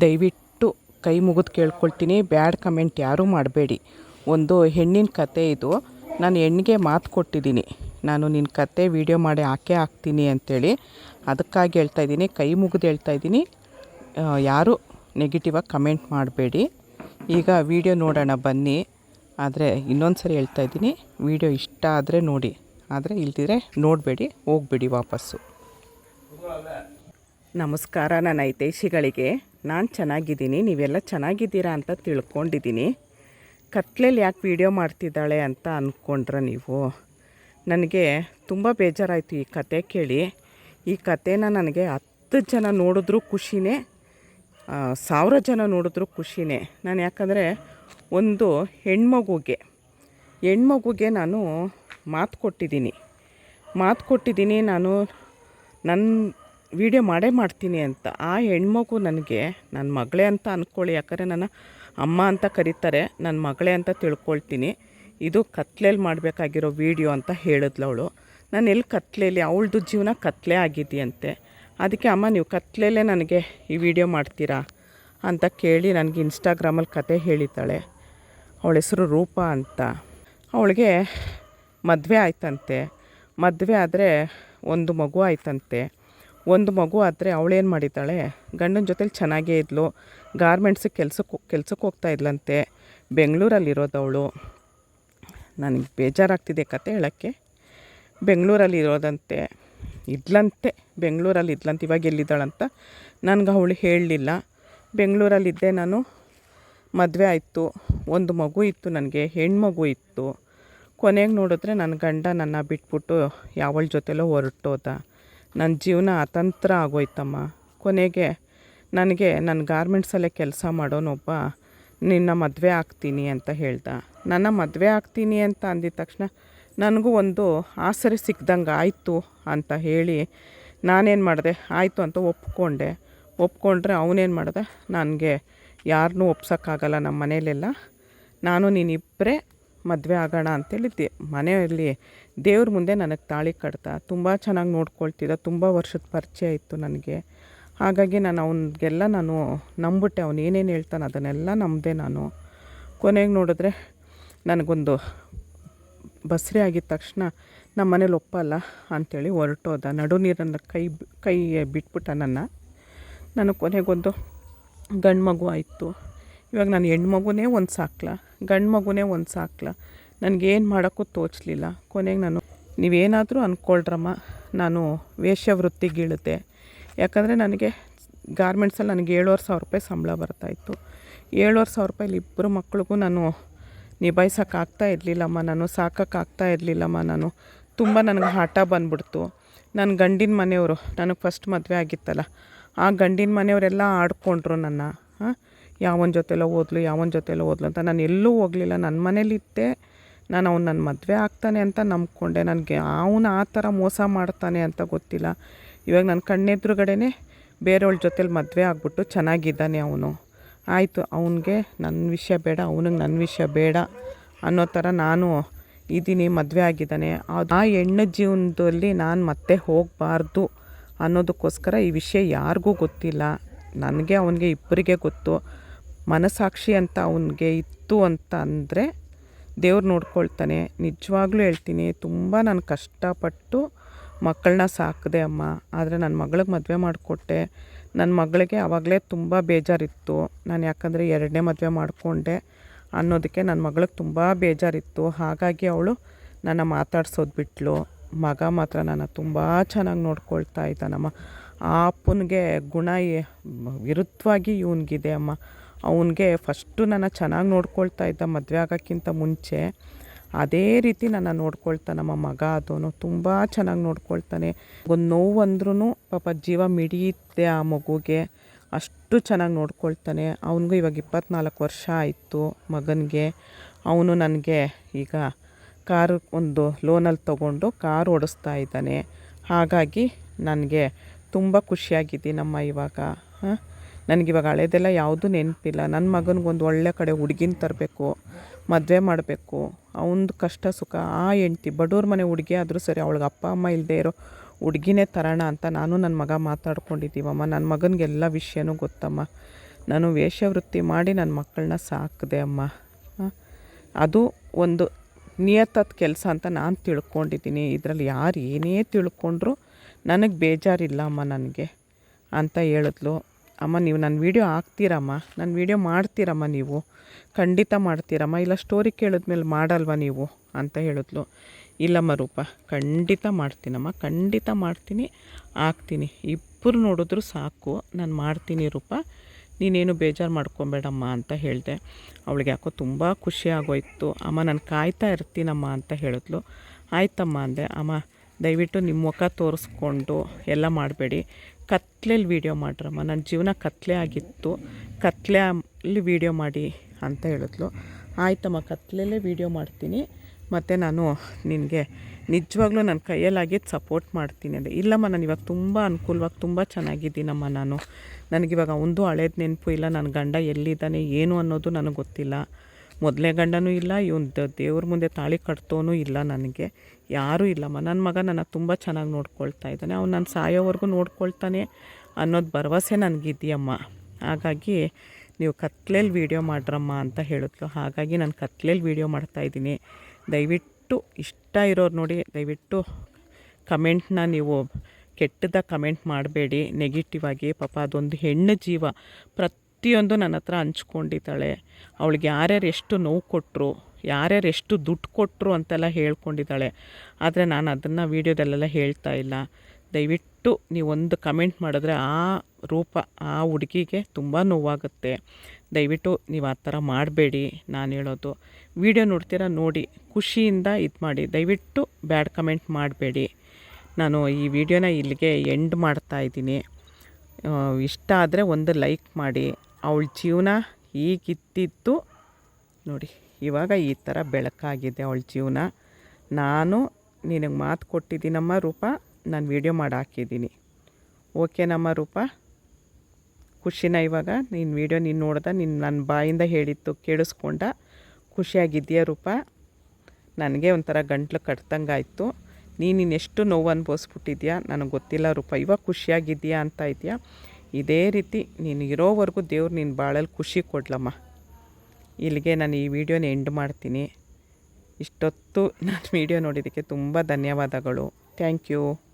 ದಯವಿಟ್ಟು ಕೈ ಮುಗಿದು ಕೇಳ್ಕೊಳ್ತೀನಿ. ಬ್ಯಾಡ್ ಕಮೆಂಟ್ ಯಾರೂ ಮಾಡಬೇಡಿ. ಒಂದು ಹೆಣ್ಣಿನ ಕತೆ ಇದು. ನಾನು ಹೆಣ್ಣಿಗೆ ಮಾತು ಕೊಟ್ಟಿದ್ದೀನಿ. ನಾನು ನಿನ್ನ ಕತೆ ವೀಡಿಯೋ ಮಾಡಿ ಹಾಕೇ ಹಾಕ್ತೀನಿ ಅಂಥೇಳಿ ಅದಕ್ಕಾಗಿ ಹೇಳ್ತಾ ಇದ್ದೀನಿ. ಕೈ ಮುಗಿದು ಹೇಳ್ತಾ ಇದ್ದೀನಿ. ಯಾರೂ ನೆಗೆಟಿವಾಗಿ ಕಮೆಂಟ್ ಮಾಡಬೇಡಿ. ಈಗ ವೀಡಿಯೋ ನೋಡೋಣ ಬನ್ನಿ. ಆದರೆ ಇನ್ನೊಂದು ಸರಿ ಹೇಳ್ತಾ ಇದ್ದೀನಿ. ವೀಡಿಯೋ ಇಷ್ಟ ಆದರೆ ನೋಡಿ. ಆದರೆ ಇಲ್ದಿದ್ರೆ ನೋಡಬೇಡಿ. ಹೋಗ್ಬೇಡಿ ವಾಪಸ್ಸು. ನಮಸ್ಕಾರ, ನನ್ನ ಐತೈಷಿಗಳಿಗೆ ನಾನು ಚೆನ್ನಾಗಿದ್ದೀನಿ, ನೀವೆಲ್ಲ ಚೆನ್ನಾಗಿದ್ದೀರಾ ಅಂತ ತಿಳ್ಕೊಂಡಿದ್ದೀನಿ. ಕತ್ಲೇಲಿ ಯಾಕೆ ವೀಡಿಯೋ ಮಾಡ್ತಿದ್ದಾಳೆ ಅಂತ ಅಂದ್ಕೊಂಡ್ರ ನೀವು? ನನಗೆ ತುಂಬ ಬೇಜಾರಾಯಿತು ಈ ಕತೆ ಕೇಳಿ. ಈ ಕತೆನ ನನಗೆ ಹತ್ತು ಜನ ನೋಡಿದ್ರೂ ಖುಷಿನೇ ಸಾವಿರ ಜನ ನೋಡಿದ್ರೂ ಖುಷಿನೇ. ನಾನು ಯಾಕಂದರೆ ಒಂದು ಹೆಣ್ಮಗುಗೆ ಹೆಣ್ಮಗುಗೆ ನಾನು ಮಾತು ಕೊಟ್ಟಿದ್ದೀನಿ. ಮಾತು ಕೊಟ್ಟಿದ್ದೀನಿ ನಾನು ನನ್ನ ವೀಡಿಯೋ ಮಾಡೇ ಮಾಡ್ತೀನಿ ಅಂತ. ಆ ಹೆಣ್ಮಗು ನನಗೆ ನನ್ನ ಮಗಳೇ ಅಂತ ಅಂದ್ಕೊಳ್ಳಿ ಯಾಕಂದರೆ ನನ್ನ ಅಮ್ಮ ಅಂತ ಕರೀತಾರೆ ನನ್ನ ಮಗಳೇ ಅಂತ ತಿಳ್ಕೊಳ್ತೀನಿ. ಇದು ಕತ್ಲೇಲಿ ಮಾಡಬೇಕಾಗಿರೋ ವೀಡಿಯೋ ಅಂತ ಹೇಳಿದ್ಲು ಅವಳು. ನಾನು ಎಲ್ಲಿ ಕತ್ಲೇಲಿ, ಅವಳದು ಜೀವನ ಕತ್ಲೆ ಆಗಿದೆಯಂತೆ. ಅದಕ್ಕೆ, ಅಮ್ಮ, ನೀವು ಕತ್ಲೇಲೇ ನನಗೆ ಈ ವಿಡಿಯೋ ಮಾಡ್ತೀರಾ? ಅಂತ ಕೇಳಿ ನನಗೆ ಇನ್ಸ್ಟಾಗ್ರಾಮಲ್ಲಿ ಕತೆ ಹೇಳಿದ್ದಾಳೆ. ಅವಳ ಹೆಸರು ರೂಪ ಅಂತ. ಅವಳಿಗೆ ಮದುವೆ ಆಯ್ತಂತೆ. ಮದುವೆ ಆದರೆ ಒಂದು ಮಗು ಆಯ್ತಂತೆ. ಒಂದು ಮಗು ಆದರೆ ಅವಳೇನು ಮಾಡಿದ್ದಾಳೆ? ಗಂಡನ ಜೊತೆಲಿ ಚೆನ್ನಾಗೇ ಇದ್ಲು. ಗಾರ್ಮೆಂಟ್ಸಿಗೆ ಕೆಲಸಕ್ಕೆ ಕೆಲಸಕ್ಕೆ ಹೋಗ್ತಾ ಇದ್ಲಂತೆ. ಬೆಂಗಳೂರಲ್ಲಿರೋದು ಅವಳು. ನನಗೆ ಬೇಜಾರಾಗ್ತಿದೆ ಕತೆ ಹೇಳೋಕ್ಕೆ. ಬೆಂಗಳೂರಲ್ಲಿ ಇರೋದಂತೆ ಇದ್ಲಂತೆ. ಬೆಂಗಳೂರಲ್ಲಿ ಇದ್ಲಂತೆ. ಇವಾಗ ಎಲ್ಲಿದ್ದಾಳಂತ ನನಗೆ ಅವಳು ಹೇಳಲಿಲ್ಲ. ಬೆಂಗಳೂರಲ್ಲಿದ್ದೆ ನಾನು. ಮದುವೆ ಆಯಿತು. ಒಂದು ಮಗು ಇತ್ತು ನನಗೆ. ಹೆಣ್ಮಗು ಇತ್ತು. ಕೊನೆಗೆ ನೋಡಿದ್ರೆ ನನ್ನ ಗಂಡ ನನ್ನ ಬಿಟ್ಬಿಟ್ಟು ಯಾವಳ ಜೊತೆಲೋ ಹೊರಟೋದ. ನನ್ನ ಜೀವನ ಅತಂತ್ರ ಆಗೋಯ್ತಮ್ಮ. ಕೊನೆಗೆ ನನಗೆ ನನ್ನ ಗಾರ್ಮೆಂಟ್ಸಲ್ಲೇ ಕೆಲಸ ಮಾಡೋನೊಬ್ಬ ನಿನ್ನ ಮದುವೆ ಆಗ್ತೀನಿ ಅಂತ ಹೇಳ್ದ. ನನ್ನ ಮದುವೆ ಆಗ್ತೀನಿ ಅಂತ ಅಂದಿದ ತಕ್ಷಣ ನನಗೂ ಒಂದು ಆಸರೆ ಸಿಕ್ದಂಗೆ ಆಯಿತು ಅಂತ ಹೇಳಿ ನಾನೇನು ಮಾಡಿದೆ? ಆಯಿತು ಅಂತ ಒಪ್ಕೊಂಡೆ. ಒಪ್ಕೊಂಡ್ರೆ ಅವನೇನು ಮಾಡಿದೆ? ನನಗೆ ಯಾರನ್ನೂ ಒಪ್ಸೋಕ್ಕಾಗಲ್ಲ ನಮ್ಮ ಮನೇಲೆಲ್ಲ ನಾನು ನೀನಿಬ್ಬರೇ ಮದುವೆ ಆಗೋಣ ಅಂತೇಳಿ ಮನೆಯಲ್ಲಿ ದೇವ್ರ ಮುಂದೆ ನನಗೆ ತಾಳಿ ಕಟ್ತಾ, ತುಂಬ ಚೆನ್ನಾಗಿ ನೋಡ್ಕೊಳ್ತಿದ್ದ, ತುಂಬ ವರ್ಷದ ಪರಿಚಯ ಇತ್ತು ನನಗೆ. ಹಾಗಾಗಿ ನಾನು ಅವನಿಗೆಲ್ಲ ನಾನು ನಂಬಿಟ್ಟೆ ಅವನು ಏನೇನು ಹೇಳ್ತಾನೆ ಅದನ್ನೆಲ್ಲ ನಂಬಿದೆ ನಾನು. ಕೊನೆಗೆ ನೋಡಿದ್ರೆ ನನಗೊಂದು ಬಸ್ರಿ ಆಗಿದ ತಕ್ಷಣ ನಮ್ಮ ಮನೇಲಿ ಒಪ್ಪಲ್ಲ ಅಂಥೇಳಿ ಹೊರಟೋದ. ನಡು ನೀರನ್ನು ಕೈ ಕೈ ಬಿಟ್ಬಿಟ್ಟ ನನ್ನ. ನನಗೆ ಕೊನೆಗೊಂದು ಗಂಡು ಮಗು ಆಯಿತು. ಇವಾಗ ನಾನು ಹೆಣ್ಮಗುನೇ ಒಂದು ಸಾಕ್ಲ. ಗಂಡು ಮಗುನೇ ಒಂದು ಸಾಕ್ಲ. ನನಗೇನು ಮಾಡೋಕ್ಕೂ ತೋಚಲಿಲ್ಲ. ಕೊನೆಗೆ ನಾನು ನೀವೇನಾದರೂ ಅಂದ್ಕೊಳ್ರಮ್ಮ ನಾನು ವೇಶ್ಯವೃತ್ತಿಗಿಳಿದೆ ಯಾಕಂದರೆ ನನಗೆ ಗಾರ್ಮೆಂಟ್ಸಲ್ಲಿ ನನಗೆ ಏಳುವರೆ ಸಾವಿರ ರೂಪಾಯಿ ಸಂಬಳ ಬರ್ತಾಯಿತ್ತು. ಏಳುವರೆ ಸಾವಿರ ರೂಪಾಯಿಲಿ ಇಬ್ಬರು ಮಕ್ಳಿಗೂ ನಾನು ನಿಭಾಯಿಸೋಕ್ಕಾಗ್ತಾ ಇರಲಿಲ್ಲಮ್ಮ, ನಾನು ಸಾಕೋಕ್ಕಾಗ್ತಾ ಇರಲಿಲ್ಲಮ್ಮ, ನಾನು ತುಂಬ ನನಗೆ ಹಠ ಬಂದ್ಬಿಡ್ತು. ನನ್ನ ಗಂಡಿನ ಮನೆಯವರು, ನನಗೆ ಫಸ್ಟ್ ಮದುವೆ ಆಗಿತ್ತಲ್ಲ, ಆ ಗಂಡಿನ ಮನೆಯವರೆಲ್ಲ ಆಡ್ಕೊಂಡ್ರು ನನ್ನ. ಹಾಂ? ಯಾವನ ಜೊತೆಲೋ ಓದ್ಲು ಯಾವನ ಜೊತೆಲೋ ಓದ್ಲು ಅಂತ. ನಾನು ಎಲ್ಲೂ ಹೋಗಲಿಲ್ಲ ನನ್ನ ಮನೇಲಿದ್ದೆ ನಾನು ಅವ್ನು ನನ್ನ ಮದುವೆ ಆಗ್ತಾನೆ ಅಂತ ನಂಬ್ಕೊಂಡೆ. ನನಗೆ ಅವನು ಆ ಥರ ಮೋಸ ಮಾಡ್ತಾನೆ ಅಂತ ಗೊತ್ತಿಲ್ಲ. ಇವಾಗ ನನ್ನ ಕಣ್ಣೆದುರುಗಡೆ ಬೇರೆಯವ್ಳ ಜೊತೇಲಿ ಮದುವೆ ಆಗ್ಬಿಟ್ಟು ಚೆನ್ನಾಗಿದ್ದಾನೆ ಅವನು. ಆಯಿತು, ಅವನಿಗೆ ನನ್ನ ವಿಷಯ ಬೇಡ, ಅವನಿಗೆ ನನ್ನ ವಿಷಯ ಬೇಡ ಅನ್ನೋ ಥರ ನಾನು ಇದ್ದೀನಿ ಮದುವೆ ಆಗಿದ್ದಾನೆ. ಆ ಹೆಣ್ಣು ಜೀವನದಲ್ಲಿ ನಾನು ಮತ್ತೆ ಹೋಗಬಾರ್ದು ಅನ್ನೋದಕ್ಕೋಸ್ಕರ ಈ ವಿಷಯ ಯಾರಿಗೂ ಗೊತ್ತಿಲ್ಲ. ನನಗೆ ಅವನಿಗೆ ಇಬ್ಬರಿಗೆ ಗೊತ್ತು. ಮನಸಾಕ್ಷಿ ಅಂತ ಅವನಿಗೆ ಇತ್ತು ಅಂತ ಅಂದರೆ ದೇವ್ರು ನೋಡ್ಕೊಳ್ತಾನೆ. ನಿಜವಾಗ್ಲೂ ಹೇಳ್ತೀನಿ, ತುಂಬ ನಾನು ಕಷ್ಟಪಟ್ಟು ಮಕ್ಕಳನ್ನ ಸಾಕಿದೆ ಅಮ್ಮ. ಆದರೆ ನನ್ನ ಮಗಳಿಗೆ ಮದುವೆ ಮಾಡಿಕೊಟ್ಟೆ. ನನ್ನ ಮಗಳಿಗೆ ಆವಾಗಲೇ ತುಂಬ ಬೇಜಾರಿತ್ತು. ನಾನು ಯಾಕಂದರೆ ಎರಡನೇ ಮದುವೆ ಮಾಡಿಕೊಂಡೆ ಅನ್ನೋದಕ್ಕೆ ನನ್ನ ಮಗಳಿಗೆ ತುಂಬ ಬೇಜಾರಿತ್ತು. ಹಾಗಾಗಿ ಅವಳು ನನ್ನ ಮಾತಾಡ್ಸೋದು ಬಿಟ್ಲು. ಮಗ ಮಾತ್ರ ನನ್ನ ತುಂಬ ಚೆನ್ನಾಗಿ ನೋಡ್ಕೊಳ್ತಾ ಇದ್ದಾನಮ್ಮ. ಆ ಅಪ್ಪನಿಗೆ ಗುಣ ವಿರುದ್ಧವಾಗಿ ಇವನಿಗಿದೆ ಅಮ್ಮ. ಅವನಿಗೆ ಫಸ್ಟು ನನ್ನ ಚೆನ್ನಾಗಿ ನೋಡ್ಕೊಳ್ತಾ ಇದ್ದ ಮದುವೆ ಆಗೋಕ್ಕಿಂತ ಮುಂಚೆ ಅದೇ ರೀತಿ ನನ್ನ ನೋಡ್ಕೊಳ್ತಾ ನಮ್ಮ ಮಗ ಅದೋನು ತುಂಬ ಚೆನ್ನಾಗಿ ನೋಡ್ಕೊಳ್ತಾನೆ. ಒಂದು ನೋವು ಅಂದ್ರೂ ಪಾಪ ಜೀವ ಮಿಡಿಯುತ್ತೆ ಆ ಮಗುಗೆ, ಅಷ್ಟು ಚೆನ್ನಾಗಿ ನೋಡ್ಕೊಳ್ತಾನೆ. ಅವನಿಗೂ ಇವಾಗ ಇಪ್ಪತ್ನಾಲ್ಕು ವರ್ಷ ಆಯಿತು ಮಗನಿಗೆ. ಅವನು ನನಗೆ ಈಗ ಕಾರು ಒಂದು ಲೋನಲ್ಲಿ ತಗೊಂಡು ಕಾರ್ ಓಡಿಸ್ತಾ ಇದ್ದಾನೆ. ಹಾಗಾಗಿ ನನಗೆ ತುಂಬ ಖುಷಿಯಾಗಿದ್ದೀನಮ್ಮ ಇವಾಗ. ಹಾಂ? ನನಗಿವಾಗ ಹಳೇದೆಲ್ಲ ಯಾವುದೂ ನೆನಪಿಲ್ಲ. ನನ್ನ ಮಗನಿಗೊಂದು ಒಳ್ಳೆ ಕಡೆ ಹುಡುಗಿನ ತರಬೇಕು, ಮದುವೆ ಮಾಡಬೇಕು, ಅವನದು ಕಷ್ಟ ಸುಖ, ಆ ಹೆಂಡ್ತಿ ಬಡವ್ರ ಮನೆ ಹುಡುಗಿ ಆದರೂ ಸರಿ, ಅವಳಿಗೆ ಅಪ್ಪ, ಅಮ್ಮ ಇಲ್ಲದೆ ಇರೋ ಹುಡುಗಿನೇ ತರೋಣ ಅಂತ ನಾನು ನನ್ನ ಮಗ ಮಾತಾಡ್ಕೊಂಡಿದ್ದೀವಮ್ಮ. ನನ್ನ ಮಗನಿಗೆಲ್ಲ ವಿಷಯನೂ ಗೊತ್ತಮ್ಮ. ನಾನು ವೇಷವೃತ್ತಿ ಮಾಡಿ ನನ್ನ ಮಕ್ಕಳನ್ನ ಸಾಕಿದೆ ಅಮ್ಮ. ಅದು ಒಂದು ನಿಯತದ ಕೆಲಸ ಅಂತ ನಾನು ತಿಳ್ಕೊಂಡಿದ್ದೀನಿ. ಇದರಲ್ಲಿ ಯಾರು ಏನೇ ತಿಳ್ಕೊಂಡ್ರು ನನಗೆ ಬೇಜಾರಿಲ್ಲ ಅಮ್ಮ ನನಗೆ ಅಂತ ಹೇಳಿದ್ಲು. ಅಮ್ಮ, ನೀವು ನನ್ನ ವೀಡಿಯೋ ಹಾಕ್ತೀರಮ್ಮ ನನ್ನ ವೀಡಿಯೋ ಮಾಡ್ತೀರಮ್ಮ ನೀವು. ಖಂಡಿತ ಮಾಡ್ತೀರಮ್ಮ. ಇಲ್ಲ ಸ್ಟೋರಿ ಕೇಳಿದ್ಮೇಲೆ ಮಾಡಲ್ವ ನೀವು? ಅಂತ ಹೇಳಿದ್ಲು. ಇಲ್ಲಮ್ಮ ರೂಪ, ಖಂಡಿತ ಮಾಡ್ತೀನಮ್ಮ, ಖಂಡಿತ ಮಾಡ್ತೀನಿ, ಹಾಕ್ತೀನಿ. ಇಬ್ಬರು ನೋಡಿದ್ರು ಸಾಕು, ನಾನು ಮಾಡ್ತೀನಿ ರೂಪ. ನೀನೇನು ಬೇಜಾರು ಮಾಡ್ಕೊಬೇಡಮ್ಮ ಅಂತ ಹೇಳಿದೆ. ಅವಳಿಗೆ ಯಾಕೋ ತುಂಬ ಖುಷಿ ಆಗೋಯ್ತು. ಅಮ್ಮ, ನಾನು ಕಾಯ್ತಾ ಇರ್ತೀನಮ್ಮ ಅಂತ ಹೇಳಿದ್ಲು. ಆಯ್ತಮ್ಮ ಅಂದೆ. ಅಮ್ಮ, ದಯವಿಟ್ಟು ನಿಮ್ಮ ಮುಖ ತೋರಿಸ್ಕೊಂಡು, ಎಲ್ಲ ಮಾಡಬೇಡಿ. ಕತ್ಲೆಯಲ್ಲಿ ವೀಡಿಯೋ ಮಾಡ್ರಮ್ಮ. ನನ್ನ ಜೀವನ ಕತ್ಲೆ ಆಗಿತ್ತು. ಕತ್ಲೆ ಅಲ್ಲಿ ವೀಡಿಯೋ ಮಾಡಿ ಅಂತ ಹೇಳಿದ್ಲು. ಆಯ್ತಮ್ಮ ಕತ್ಲೆಯಲ್ಲೇ ವೀಡಿಯೋ ಮಾಡ್ತೀನಿ. ಮತ್ತು ನಾನು ನಿನಗೆ ನಿಜವಾಗ್ಲೂ ನನ್ನ ಕೈಯಲ್ಲಾಗಿದ್ದು ಸಪೋರ್ಟ್ ಮಾಡ್ತೀನಿ ಅಂದರೆ ಇಲ್ಲಮ್ಮ, ನಾನು ಇವಾಗ ತುಂಬ ಅನುಕೂಲವಾಗಿ ತುಂಬ ಚೆನ್ನಾಗಿದ್ದೀನಮ್ಮ ನಾನು. ನನಗಿವಾಗ ಒಂದು ಹಳೇದು ನೆನಪು ಇಲ್ಲ. ನನ್ನ ಗಂಡ ಎಲ್ಲಿದ್ದಾನೆ, ಏನು ಅನ್ನೋದು ನನಗೆ ಗೊತ್ತಿಲ್ಲ. ಮೊದಲನೇ ಗಂಡನೂ ಇಲ್ಲ, ಇವನ್ ದೇವ್ರ ಮುಂದೆ ತಾಳಿ ಕಟ್ತೋನೂ ಇಲ್ಲ ನನಗೆ. ಯಾರೂ ಇಲ್ಲಮ್ಮ ನನ್ನ ಮಗ ನನ್ನ ತುಂಬ ಚೆನ್ನಾಗಿ ನೋಡ್ಕೊಳ್ತಾ ಇದ್ದಾನೆ. ಅವ್ನು ನಾನು ಸಾಯೋವರೆಗೂ ನೋಡ್ಕೊಳ್ತಾನೆ ಅನ್ನೋದು ಭರವಸೆ ನನಗಿದೆಯಮ್ಮ. ಹಾಗಾಗಿ ನೀವು ಕತ್ಲೇಲಿ ವೀಡಿಯೋ ಮಾಡ್ರಮ್ಮ ಅಂತ ಹೇಳಿದ್ಲು. ಹಾಗಾಗಿ ನಾನು ಕತ್ಲೇಲಿ ವೀಡಿಯೋ ಮಾಡ್ತಾಯಿದ್ದೀನಿ ದಯವಿಟ್ಟು ಇಷ್ಟ ಇರೋರು ನೋಡಿ, ದಯವಿಟ್ಟು ಕಮೆಂಟ್ನ ನೀವು ಕೆಟ್ಟದ ಕಮೆಂಟ್ ಮಾಡಬೇಡಿ, ನೆಗೆಟಿವ್ ಆಗಿ. ಪಾಪ ಅದೊಂದು ಹೆಣ್ಣು ಜೀವ. ಪ್ರತಿಯೊಂದು ನನ್ನ ಹತ್ರ ಹಂಚ್ಕೊಂಡಿದ್ದಾಳೆ. ಅವಳಿಗೆ ಯಾರ್ಯಾರು ಎಷ್ಟು ನೋವು ಕೊಟ್ಟರು ಯಾರ್ಯಾರು ಎಷ್ಟು ದುಡ್ಡು ಕೊಟ್ಟರು ಅಂತೆಲ್ಲ ಹೇಳ್ಕೊಂಡಿದ್ದಾಳೆ. ಆದರೆ ನಾನು ಅದನ್ನು ವೀಡಿಯೋದಲ್ಲೆಲ್ಲ ಹೇಳ್ತಾ ಇಲ್ಲ. ದಯವಿಟ್ಟು ನೀವೊಂದು ಕಮೆಂಟ್ ಮಾಡಿದ್ರೆ ಆ ರೂಪ, ಆ ಹುಡುಗಿಗೆ ತುಂಬ ನೋವಾಗುತ್ತೆ. ದಯವಿಟ್ಟು ನೀವು ಆ ಥರ ಮಾಡಬೇಡಿ ನಾನು ಹೇಳೋದು. ವೀಡಿಯೋ ನೋಡ್ತೀರಾ ನೋಡಿ, ಖುಷಿಯಿಂದ ಇದು ಮಾಡಿ. ದಯವಿಟ್ಟು ಬ್ಯಾಡ್ ಕಮೆಂಟ್ ಮಾಡಬೇಡಿ. ನಾನು ಈ ವಿಡಿಯೋನ ಇಲ್ಲಿಗೆ ಎಂಡ್ ಮಾಡ್ತಾ ಇದ್ದೀನಿ. ಇಷ್ಟ ಆದರೆ ಒಂದು ಲೈಕ್ ಮಾಡಿ. ಅವಳ ಜೀವನ ಈಗಿತ್ತಿತ್ತು ನೋಡಿ, ಇವಾಗ ಈ ಥರ ಬೆಳಕಾಗಿದೆ ಅವಳ ಜೀವನ. ನಾನು ನಿನಗೆ ಮಾತು ಕೊಟ್ಟಿದ್ದೀನಮ್ಮ ರೂಪ, ನಾನು ವೀಡಿಯೋ ಮಾಡಿ ಹಾಕಿದ್ದೀನಿ. ಓಕೆನಮ್ಮ ರೂಪ? ಖುಷಿನ ಇವಾಗ? ನೀನು ವೀಡಿಯೋ ನೀನು ನೋಡ್ದೆ ನಿನ್ನ ನನ್ನ ಬಾಯಿಂದ ಹೇಳಿತ್ತು ಕೇಳಿಸ್ಕೊಂಡ. ಖುಷಿಯಾಗಿದೆಯಾ ರೂಪ? ನನಗೆ ಒಂಥರ ಗಂಟ್ಲು ಕಟ್ತಂಗಾಯಿತು. ನೀನು ಇನ್ನೆಷ್ಟು ನೋವು ಅನುಭವಿಸ್ಬಿಟ್ಟಿದ್ಯಾ? ನನಗೆ ಗೊತ್ತಿಲ್ಲ ರೂಪ. ಇವಾಗ ಖುಷಿಯಾಗಿದ್ದೀಯಾ ಅಂತ ಇದೆಯಾ? ಇದೇ ರೀತಿ ನೀನು ಇರೋವರೆಗೂ ದೇವ್ರು ನಿನ್ನ ಬಾಳಲ್ಲಿ ಖುಷಿ ಕೊಡ್ಲಮ್ಮ. ಇಲ್ಲಿಗೆ ನಾನು ಈ ವಿಡಿಯೋನ ಎಂಡ್ ಮಾಡ್ತೀನಿ. ಇಷ್ಟೊತ್ತು ನಾನು ವಿಡಿಯೋ ನೋಡಿದ್ದಕ್ಕೆ ತುಂಬ ಧನ್ಯವಾದಗಳು. Thank you.